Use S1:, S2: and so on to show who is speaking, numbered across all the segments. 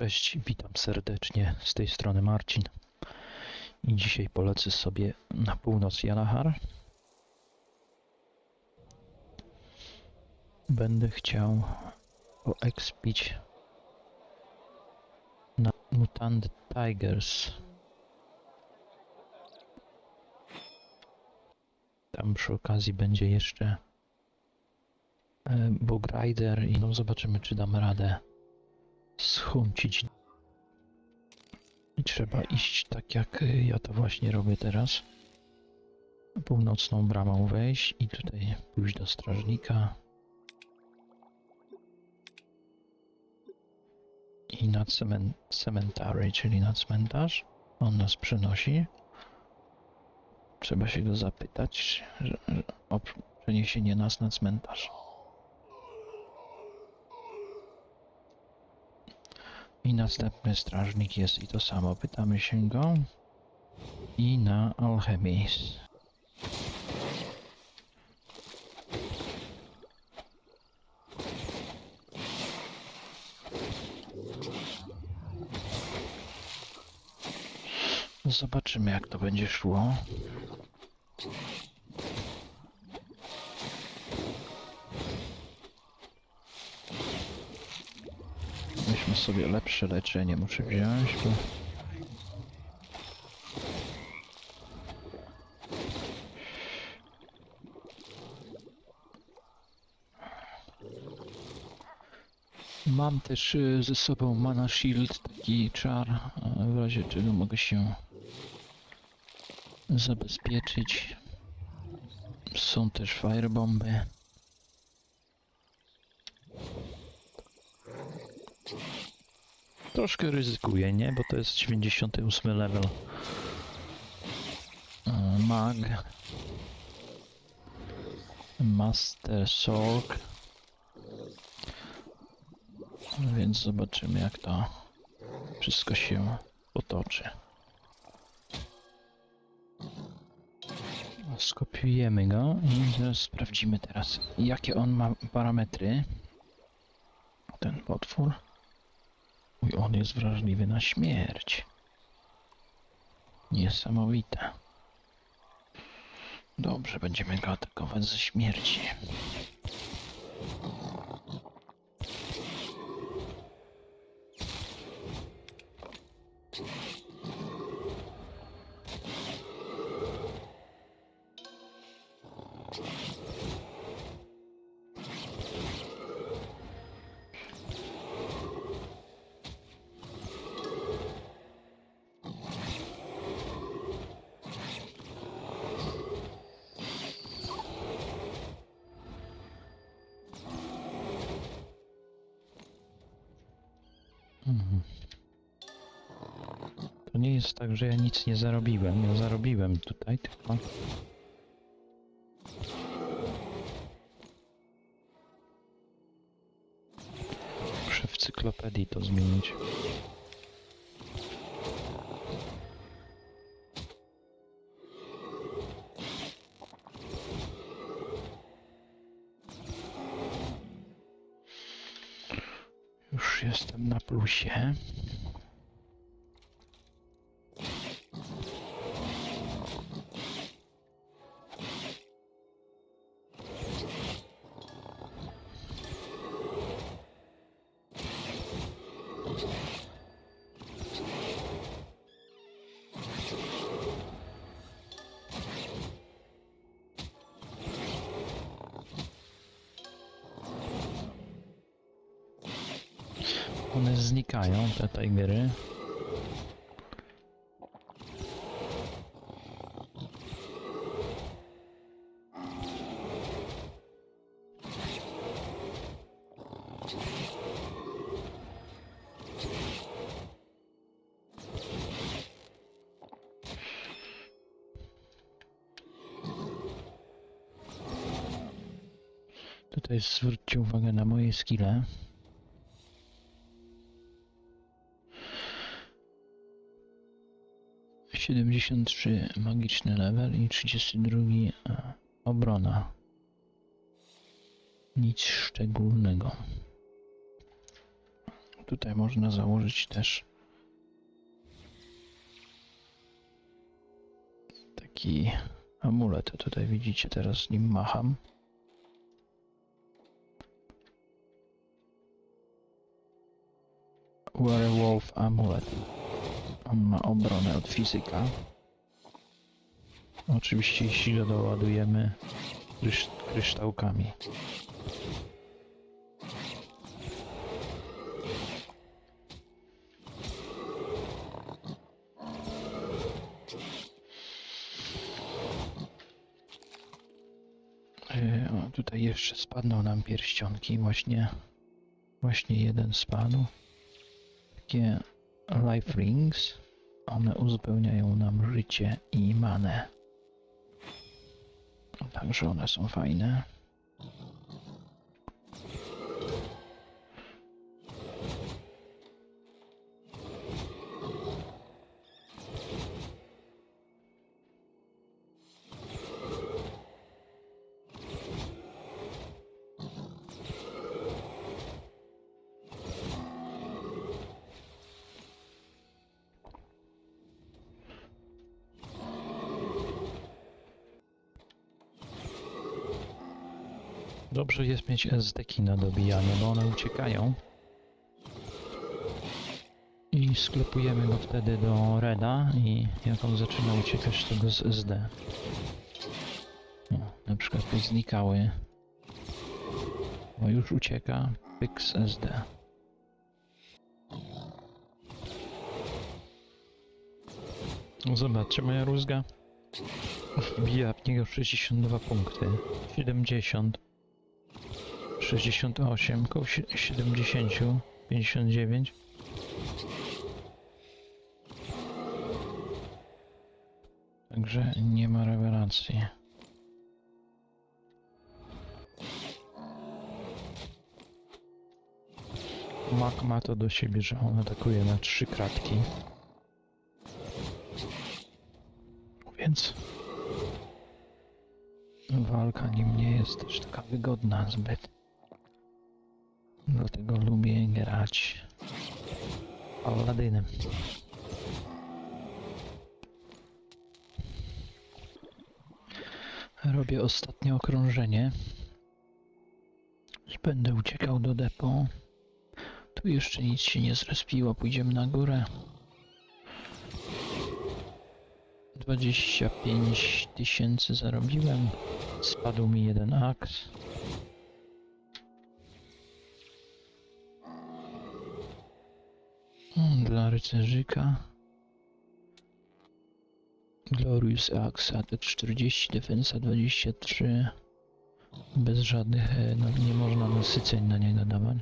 S1: Cześć, witam serdecznie z tej strony Marcin. I dzisiaj polecę sobie na północ Janahar. Będę chciał poekspić na Mutant Tigers. Tam przy okazji będzie jeszcze e, Bug Rider i no zobaczymy czy damy radę schuncić. I trzeba iść tak jak y, ja to właśnie robię teraz. Północną bramą wejść i tutaj pójść do strażnika. I na cemen cemetery, czyli na cmentarz. On nas przenosi. Trzeba się go zapytać że, że, o przeniesienie nas na cmentarz. I następny strażnik jest i to samo. Pytamy się go. I na alchemis. Zobaczymy jak to będzie szło. Sobie lepsze leczenie, muszę wziąć, bo... Mam też y, ze sobą Mana Shield, taki czar, w razie czego mogę się zabezpieczyć. Są też firebomby. Troszkę ryzykuję, nie? Bo to jest 98 level. E, Mag. Master Sork. No Więc zobaczymy jak to wszystko się potoczy. Skopiujemy go i zaraz sprawdzimy teraz jakie on ma parametry. Ten potwór. Mój on jest wrażliwy na śmierć. Niesamowite. Dobrze, będziemy go atakować ze śmierci. Nie jest tak, że ja nic nie zarobiłem. Ja zarobiłem tutaj, tylko... Muszę w cyklopedii to zmienić. Już jestem na plusie. One znikają, te tigery. Tutaj zwróćcie uwagę na moje skille. Siedemdziesiąt trzy magiczny level i trzydziesty drugi e, obrona. Nic szczególnego. tutaj można założyć też taki amulet. Tutaj widzicie, teraz nim macham. Werewolf amulet. On ma obronę od fizyka. Oczywiście jeśli go doładujemy krysz kryształkami. O, tutaj jeszcze spadną nam pierścionki, właśnie, właśnie jeden spadł. Takie life rings, one uzupełniają nam życie i manę. Także one są fajne. Dobrze jest mieć SD-ki na dobijanie, bo one uciekają. I sklepujemy go wtedy do Reda i jak on zaczyna uciekać, to go z SD. O, na przykład by znikały. Bo już ucieka, pyk z SD. No Zobaczcie, moja rózga wbija w niego 62 punkty. 70. 68, koło sie- 70, 59. Także nie ma rewelacji. Mak ma to do siebie, że on atakuje na trzy kratki. Więc walka nim nie jest też taka wygodna zbyt. Dlatego lubię grać Aladynem. Robię ostatnie okrążenie będę uciekał do depo. Tu jeszcze nic się nie zrespiło, pójdziemy na górę. 25 tysięcy zarobiłem. Spadł mi jeden aks. Dla rycerzyka. Glorious Axe, atak 40, defensa 23. Bez żadnych, e, no, nie można nasyceń na niego dawać.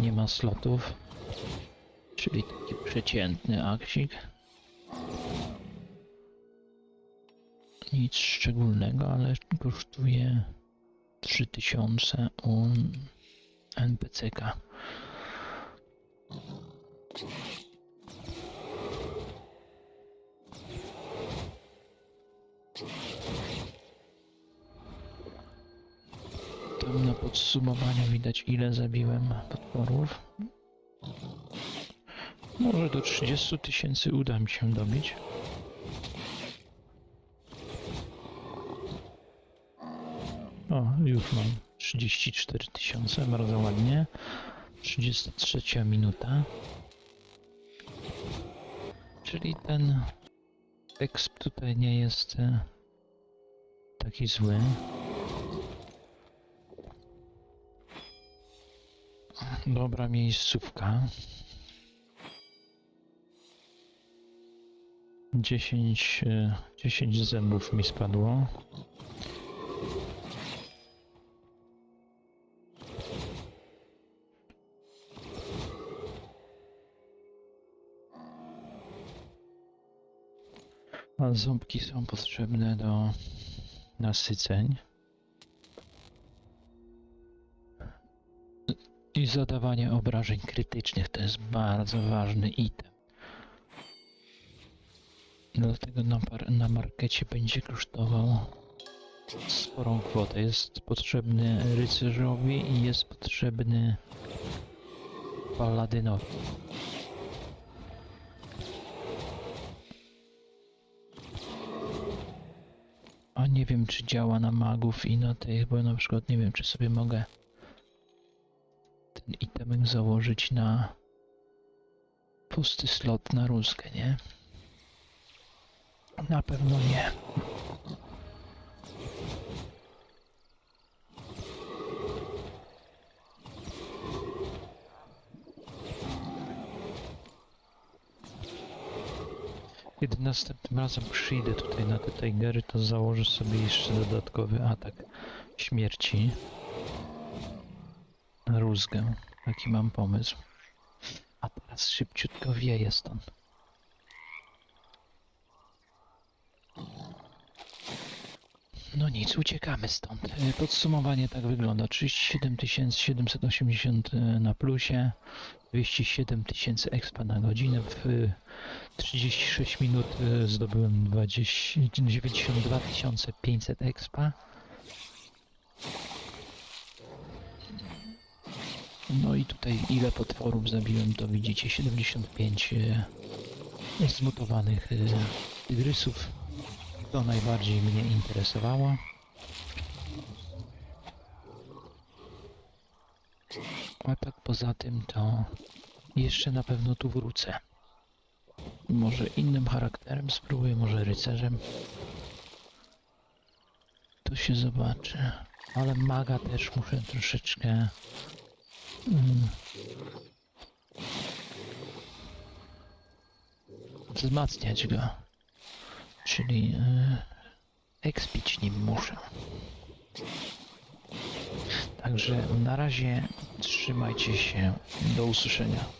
S1: Nie ma slotów. Czyli taki przeciętny aksik. Nic szczególnego, ale kosztuje 3000 u NPCK. Tam na podsumowaniu widać ile zabiłem potworów. Może do 30 tysięcy uda mi się dobić. O, już mam 34 tysiące, bardzo ładnie. 33 minuta. Czyli ten exp tutaj nie jest e, taki zły. Dobra miejscówka. 10, e, 10 zębów mi spadło. A ząbki są potrzebne do nasyceń. I zadawanie obrażeń krytycznych to jest bardzo ważny item. Dlatego na, na markecie będzie kosztował sporą kwotę. Jest potrzebny rycerzowi i jest potrzebny paladynowi. Nie wiem, czy działa na magów i na tych, bo na przykład nie wiem, czy sobie mogę ten itemek założyć na pusty slot na rózgę, nie? Na pewno nie. Następnym razem przyjdę tutaj na te Tigery, to założę sobie jeszcze dodatkowy atak śmierci na rózgę. Taki mam pomysł. A teraz szybciutko wieje stąd. No nic, uciekamy stąd. E, Podsumowanie tak wygląda. 37 780 na plusie, 207 tysięcy expa na godzinę. W e, 36 minut e, zdobyłem 20, 92 500 expa. No i tutaj ile potworów zabiłem, to widzicie 75 e, zmutowanych e, tygrysów. To najbardziej mnie interesowało. A tak poza tym to jeszcze na pewno tu wrócę. Może innym charakterem spróbuję, może rycerzem. To się zobaczy. Ale maga też muszę troszeczkę mm, wzmacniać go. Czyli ekspić nim muszę. Także na razie trzymajcie się. Do usłyszenia.